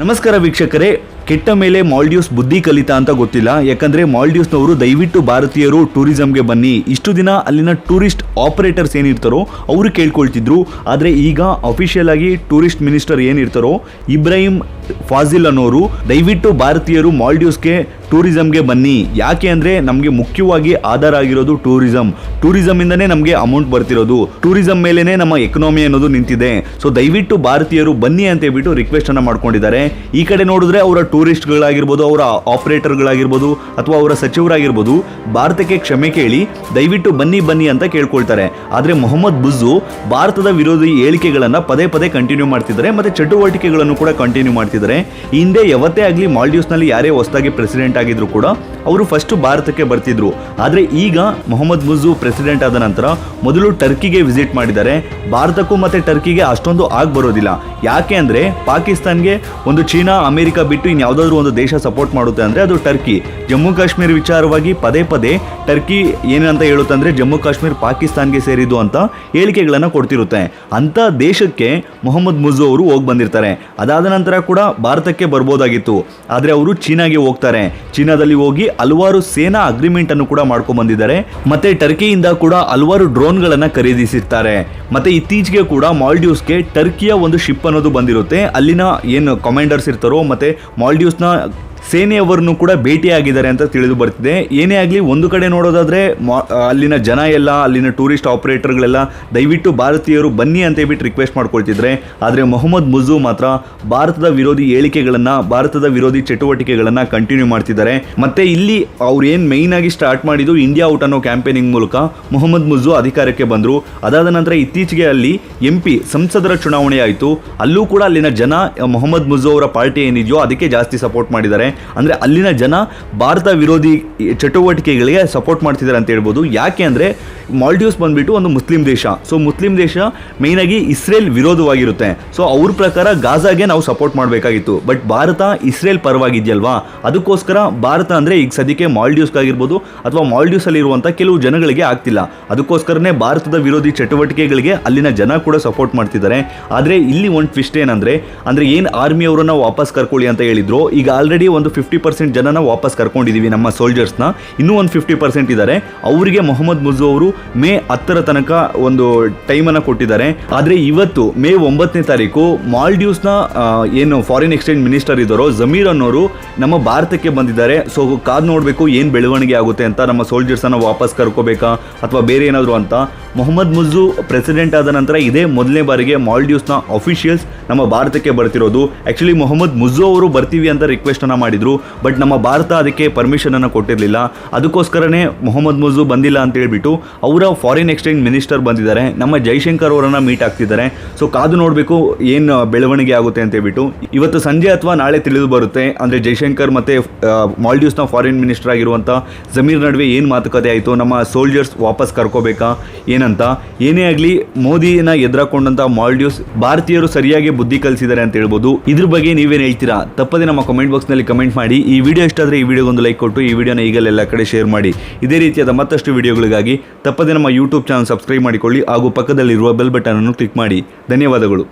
ನಮಸ್ಕಾರ ವೀಕ್ಷಕರೇ ಕೆಟ್ಟ ಮೇಲೆ ಮಾಲ್ಡೀವ್ಸ್ ಬುದ್ಧಿ ಕಲಿತಾ ಅಂತ ಗೊತ್ತಿಲ್ಲ. ಯಾಕಂದ್ರೆ ಮಾಲ್ಡೀವ್ಸ್ನವರು ದಯವಿಟ್ಟು ಭಾರತೀಯರು ಟೂರಿಸಂಗೆ ಬನ್ನಿ. ಇಷ್ಟು ದಿನ ಅಲ್ಲಿನ ಟೂರಿಸ್ಟ್ ಆಪರೇಟರ್ಸ್ ಏನಿರ್ತಾರೋ ಅವರು ಕೇಳ್ಕೊಳ್ತಿದ್ರು. ಆದರೆ ಈಗ ಅಫಿಷಿಯಲ್ ಆಗಿ ಟೂರಿಸ್ಟ್ ಮಿನಿಸ್ಟರ್ ಏನಿರ್ತಾರೋ ಇಬ್ರಾಹಿಂ ಫಾಜಿಲ್ ಅನ್ನೋರು ದಯವಿಟ್ಟು ಭಾರತೀಯರು ಮಾಲ್ಡೀವ್ಸ್ಗೆ ಟೂರಿಸಂಗೆ ಬನ್ನಿ. ಯಾಕೆ ಅಂದರೆ ನಮಗೆ ಮುಖ್ಯವಾಗಿ ಆಧಾರ ಆಗಿರೋದು ಟೂರಿಸಂ. ಟೂರಿಸಂ ಇಂದನೇ ನಮಗೆ ಅಮೌಂಟ್ ಬರ್ತಿರೋದು. ಟೂರಿಸಂ ಮೇಲೇ ನಮ್ಮ ಎಕನಾಮಿ ಅನ್ನೋದು ನಿಂತಿದೆ. ಸೊ ದಯವಿಟ್ಟು ಭಾರತೀಯರು ಬನ್ನಿ ಅಂತ ಹೇಳ್ಬಿಟ್ಟು ರಿಕ್ವೆಸ್ಟ್ ಅನ್ನ ಮಾಡ್ಕೊಂಡಿದ್ದಾರೆ. ಈ ಕಡೆ ನೋಡಿದ್ರೆ ಅವರ ಟೂರಿಸ್ಟ್ಗಳಾಗಿರ್ಬೋದು, ಅವರ ಆಪರೇಟರ್ಗಳಾಗಿರ್ಬೋದು ಅಥವಾ ಅವರ ಸಚಿವರಾಗಿರ್ಬೋದು, ಭಾರತಕ್ಕೆ ಕ್ಷಮೆ ಕೇಳಿ ದಯವಿಟ್ಟು ಬನ್ನಿ ಬನ್ನಿ ಅಂತ ಕೇಳ್ಕೊಳ್ತಾರೆ. ಆದರೆ ಮೊಹಮ್ಮದ್ ಬುಜ್ಜು ಭಾರತದ ವಿರೋಧಿ ಹೇಳಿಕೆಗಳನ್ನು ಪದೇ ಪದೇ ಕಂಟಿನ್ಯೂ ಮಾಡ್ತಿದ್ದಾರೆ ಮತ್ತೆ ಚಟುವಟಿಕೆಗಳನ್ನು ಕೂಡ ಕಂಟಿನ್ಯೂ ಮಾಡ್ತಿದ್ದಾರೆ. ಹಿಂದೆ ಯಾವತ್ತೇ ಆಗಲಿ ಮಾಲ್ಡೀವ್ಸ್ನಲ್ಲಿ ಯಾರೇ ಹೊಸದಾಗಿ ಪ್ರೆಸಿಡೆಂಟ್ ಆಗಿದ್ರು ಕೂಡ ಅವರು ಫಸ್ಟ್ ಭಾರತಕ್ಕೆ ಬರ್ತಿದ್ರು. ಆದರೆ ಈಗ ಮೊಹಮ್ಮದ್ ಮುಜು ಪ್ರೆಸಿಡೆಂಟ್ ಆದ ನಂತರ ಮೊದಲು ಟರ್ಕಿಗೆ ವಿಸಿಟ್ ಮಾಡಿದ್ದಾರೆ. ಭಾರತಕ್ಕೂ ಮತ್ತೆ ಟರ್ಕಿಗೆ ಅಷ್ಟೊಂದು ಆಗಿ ಬರೋದಿಲ್ಲ. ಯಾಕೆ ಅಂದರೆ ಪಾಕಿಸ್ತಾನ್ಗೆ ಒಂದು ಚೀನಾ, ಅಮೆರಿಕ ಬಿಟ್ಟು ಇನ್ಯಾವುದಾದ್ರೂ ಒಂದು ದೇಶ ಸಪೋರ್ಟ್ ಮಾಡುತ್ತೆ ಅಂದರೆ ಅದು ಟರ್ಕಿ ಜಮ್ಮು ಕಾಶ್ಮೀರ ವಿಚಾರವಾಗಿ ಪದೇ ಪದೇ ಟರ್ಕಿ ಏನಂತ ಹೇಳುತ್ತಂದ್ರೆ ಜಮ್ಮು ಕಾಶ್ಮೀರ ಪಾಕಿಸ್ತಾನ್ಗೆ ಸೇರಿದ್ದು ಅಂತ ಹೇಳಿಕೆಗಳನ್ನು ಕೊಡ್ತಿರುತ್ತೆ. ಅಂತ ದೇಶಕ್ಕೆ ಮೊಹಮ್ಮದ್ ಮುಜು ಅವರು ಹೋಗಿ ಬಂದಿರ್ತಾರೆ. ಅದಾದ ನಂತರ ಕೂಡ ಭಾರತಕ್ಕೆ ಬರ್ಬೋದಾಗಿತ್ತು. ಆದರೆ ಅವರು ಚೀನಾಗೆ ಹೋಗ್ತಾರೆ. ಚೀನಾದಲ್ಲಿ ಹೋಗಿ ಹಲವಾರು ಸೇನಾ ಅಗ್ರಿಮೆಂಟ್ ಅನ್ನು ಕೂಡ ಮಾಡ್ಕೊಂಡು ಬಂದಿದ್ದಾರೆ. ಮತ್ತೆ ಟರ್ಕಿಯಿಂದ ಕೂಡ ಹಲವಾರು ಡ್ರೋನ್ಗಳನ್ನು ಖರೀದಿಸಿರ್ತಾರೆ. ಮತ್ತೆ ಇತ್ತೀಚೆಗೆ ಕೂಡ ಮಾಲ್ಡೀವ್ಸ್ಗೆ ಟರ್ಕಿಯ ಒಂದು ಶಿಪ್ ಅನ್ನೋದು ಬಂದಿರುತ್ತೆ. ಅಲ್ಲಿನ ಏನು ಕಮಾಂಡರ್ಸ್ ಇರ್ತಾರೋ, ಮತ್ತೆ ಮಾಲ್ಡೀವ್ಸ್ನ ಸೇನೆಯವರನ್ನು ಕೂಡ ಭೇಟಿಯಾಗಿದ್ದಾರೆ ಅಂತ ತಿಳಿದು ಬರ್ತಿದೆ. ಏನೇ ಆಗಲಿ, ಒಂದು ಕಡೆ ನೋಡೋದಾದ್ರೆ ಅಲ್ಲಿನ ಜನ ಎಲ್ಲ, ಅಲ್ಲಿನ ಟೂರಿಸ್ಟ್ ಆಪರೇಟರ್ಗಳೆಲ್ಲ, ದಯವಿಟ್ಟು ಭಾರತೀಯರು ಬನ್ನಿ ಅಂತ ಹೇಳ್ಬಿಟ್ಟು ರಿಕ್ವೆಸ್ಟ್ ಮಾಡ್ಕೊಳ್ತಿದ್ರೆ. ಆದರೆ ಮೊಹಮ್ಮದ್ ಮುಜು ಮಾತ್ರ ಭಾರತದ ವಿರೋಧಿ ಹೇಳಿಕೆಗಳನ್ನು ಭಾರತದ ವಿರೋಧಿ ಚಟುವಟಿಕೆಗಳನ್ನು ಕಂಟಿನ್ಯೂ ಮಾಡ್ತಿದ್ದಾರೆ. ಮತ್ತೆ ಇಲ್ಲಿ ಅವ್ರು ಏನು ಮೈನ್ ಆಗಿ ಸ್ಟಾರ್ಟ್ ಮಾಡಿದ್ದು ಇಂಡಿಯಾ ಔಟ್ ಅನ್ನೋ ಕ್ಯಾಂಪೇನಿಂಗ್ ಮೂಲಕ ಮೊಹಮ್ಮದ್ ಮುಜು ಅಧಿಕಾರಕ್ಕೆ ಬಂದರು. ಅದಾದ ನಂತರ ಇತ್ತೀಚೆಗೆ ಅಲ್ಲಿ ಎಂ ಪಿ ಸಂಸದರ ಚುನಾವಣೆ ಆಯಿತು. ಅಲ್ಲೂ ಕೂಡ ಅಲ್ಲಿನ ಜನ ಮೊಹಮ್ಮದ್ ಮುಜು ಅವರ ಪಾರ್ಟಿ ಏನಿದೆಯೋ ಅದಕ್ಕೆ ಜಾಸ್ತಿ ಸಪೋರ್ಟ್ ಮಾಡಿದ್ದಾರೆ. ಅಂದರೆ ಅಲ್ಲಿನ ಜನ ಭಾರತ ವಿರೋಧಿ ಚಟುವಟಿಕೆಗಳಿಗೆ ಸಪೋರ್ಟ್ ಮಾಡ್ತಿದ್ದಾರೆ ಅಂತ ಹೇಳ್ಬೋದು. ಯಾಕೆ ಅಂದರೆ ಮಾಲ್ಡೀವ್ಸ್ ಬಂದ್ಬಿಟ್ಟು ಒಂದು ಮುಸ್ಲಿಂ ದೇಶ. ಸೊ ಮುಸ್ಲಿಂ ದೇಶ ಮೇಯ್ನಾಗಿ ಇಸ್ರೇಲ್ ವಿರೋಧವಾಗಿರುತ್ತೆ. ಸೊ ಅವ್ರ ಪ್ರಕಾರ ಗಾಜಾಗೆ ನಾವು ಸಪೋರ್ಟ್ ಮಾಡಬೇಕಾಗಿತ್ತು. ಬಟ್ ಭಾರತ ಇಸ್ರೇಲ್ ಪರವಾಗಿದೆಯಲ್ವಾ? ಅದಕ್ಕೋಸ್ಕರ ಭಾರತ ಅಂದರೆ ಈಗ ಸದ್ಯಕ್ಕೆ ಮಾಲ್ಡೀವ್ಸ್ಗಾಗಿರ್ಬೋದು ಅಥವಾ ಮಾಲ್ಡೀವ್ಸಲ್ಲಿರುವಂಥ ಕೆಲವು ಜನಗಳಿಗೆ ಆಗ್ತಿಲ್ಲ. ಅದಕ್ಕೋಸ್ಕರನೇ ಭಾರತದ ವಿರೋಧಿ ಚಟುವಟಿಕೆಗಳಿಗೆ ಅಲ್ಲಿನ ಜನ ಕೂಡ ಸಪೋರ್ಟ್ ಮಾಡ್ತಿದ್ದಾರೆ. ಆದರೆ ಇಲ್ಲಿ ಒಂದು ಟ್ವಿಸ್ಟ್ ಏನಂದರೆ, ಅಂದರೆ ಏನು ಆರ್ಮಿ ಅವರನ್ನ ವಾಪಸ್ ಕರ್ಕೊಳ್ಳಿ ಅಂತ ಹೇಳಿದ್ರು? ಈಗ ಆಲ್ರೆಡಿ ಒಂದು ಫಿಫ್ಟಿ ಪರ್ಸೆಂಟ್ ಜನನ ವಾಪಸ್ ಕರ್ಕೊಂಡಿದ್ದೀವಿ ನಮ್ಮ ಸೋಲ್ಜರ್ಸ್ನ ಇನ್ನೂ ಒಂದು ಫಿಫ್ಟಿ ಪರ್ಸೆಂಟ್ ಇದ್ದಾರೆ. ಅವರಿಗೆ ಮೊಹಮ್ಮದ್ ಮುಜು ಅವರು ಮೇ ಹತ್ತರ ತನಕ ಒಂದು ಟೈಮನ್ನು ಕೊಟ್ಟಿದ್ದಾರೆ. ಆದರೆ ಇವತ್ತು ಮೇ ಒಂಬತ್ತನೇ ತಾರೀಕು ಮಾಲ್ಡೀವ್ಸ್ನ ಏನು ಫಾರಿನ್ ಎಕ್ಸ್ಚೇಂಜ್ ಮಿನಿಸ್ಟರ್ ಇದ್ದಾರೋ ಜಮೀರ್ ಅನ್ನೋರು ನಮ್ಮ ಭಾರತಕ್ಕೆ ಬಂದಿದ್ದಾರೆ. ಸೊ ಕಾದ್ ನೋಡಬೇಕು ಏನು ಬೆಳವಣಿಗೆ ಆಗುತ್ತೆ ಅಂತ ನಮ್ಮ ಸೋಲ್ಜರ್ಸನ್ನು ವಾಪಸ್ ಕರ್ಕೋಬೇಕಾ ಅಥವಾ ಬೇರೆ ಏನಾದರೂ ಅಂತ. ಮೊಹಮ್ಮದ್ ಮುಜು ಪ್ರೆಸಿಡೆಂಟ್ ಆದ ನಂತರ ಇದೇ ಮೊದಲನೇ ಬಾರಿಗೆ ಮಾಲ್ಡೀವ್ಸ್ನ ಅಫಿಷಿಯಲ್ಸ್ ನಮ್ಮ ಭಾರತಕ್ಕೆ ಬರ್ತಿರೋದು. ಆ್ಯಕ್ಚುಲಿ ಮೊಹಮ್ಮದ್ ಮುಜು ಅವರು ಬರ್ತೀವಿ ಅಂತ ರಿಕ್ವೆಸ್ಟನ್ನು ಮಾಡಿದರು, ಬಟ್ ನಮ್ಮ ಭಾರತ ಅದಕ್ಕೆ ಪರ್ಮಿಷನನ್ನು ಕೊಟ್ಟಿರಲಿಲ್ಲ. ಅದಕ್ಕೋಸ್ಕರನೇ ಮೊಹಮ್ಮದ್ ಮುಜು ಬಂದಿಲ್ಲ ಅಂತ ಹೇಳ್ಬಿಟ್ಟು ಅವರ ಫಾರಿನ್ ಎಕ್ಸ್ಚೇಂಜ್ ಮಿನಿಸ್ಟರ್ ಬಂದಿದ್ದಾರೆ. ನಮ್ಮ ಜೈಶಂಕರ್ ಅವರನ್ನು ಮೀಟ್ ಆಗ್ತಿದ್ದಾರೆ. ಸೊ ಕಾದು ನೋಡಬೇಕು ಏನು ಬೆಳವಣಿಗೆ ಆಗುತ್ತೆ ಅಂತ ಹೇಳ್ಬಿಟ್ಟು. ಇವತ್ತು ಸಂಜೆ ಅಥವಾ ನಾಳೆ ತಿಳಿದು ಬರುತ್ತೆ. ಅಂದರೆ ಜೈಶಂಕರ್ ಮತ್ತು ಮಾಲ್ಡೀವ್ಸ್ನ ಫಾರಿನ್ ಮಿನಿಸ್ಟರ್ ಆಗಿರುವಂಥ ಜಮೀರ್ ನಡುವೆ ಏನು ಮಾತುಕತೆ ಆಯಿತು? ನಮ್ಮ ಸೋಲ್ಜರ್ಸ್ ವಾಪಸ್ ಕರ್ಕೋಬೇಕಾ? ಏನಂತ? ಏನೇ ಆಗಲಿ, ಮೋದಿನ ಎದುರಾಕೊಂಡಂಥ ಮಾಲ್ಡೀವ್ಸ್ ಭಾರತೀಯರು ಸರಿಯಾಗಿ ಬುದ್ಧಿ ಕಲಿಸಿದ್ದಾರೆ ಅಂತ ಹೇಳ್ಬೋದು. ಇದ್ರ ಬಗ್ಗೆ ನೀವೇನು ಹೇಳ್ತೀರಾ? ತಪ್ಪದೆ ನಮ್ಮ ಕಮೆಂಟ್ ಬಾಕ್ಸ್ನಲ್ಲಿ ಕಮೆಂಟ್ ಮಾಡಿ. ಈ ವಿಡಿಯೋ ಇಷ್ಟ ಆದರೆ ಈ ವಿಡಿಯೋಗೊಂದು ಲೈಕ್ ಕೊಟ್ಟು, ಈ ವಿಡಿಯೋನ ಈಗಲೆಲ್ಲ ಕಡೆ ಶೇರ್ ಮಾಡಿ. ಇದೇ ರೀತಿಯಾದ ಮತ್ತಷ್ಟು ವಿಡಿಯೋಗಳಿಗಾಗಿ ತಪ್ಪದೆ ನಮ್ಮ ಯೂಟ್ಯೂಬ್ ಚಾನಲ್ ಸಬ್ಸ್ಕ್ರೈಬ್ ಮಾಡಿಕೊಳ್ಳಿ ಹಾಗೂ ಪಕ್ಕದಲ್ಲಿರುವ ಬೆಲ್ ಬಟನನ್ನು ಕ್ಲಿಕ್ ಮಾಡಿ. ಧನ್ಯವಾದಗಳು.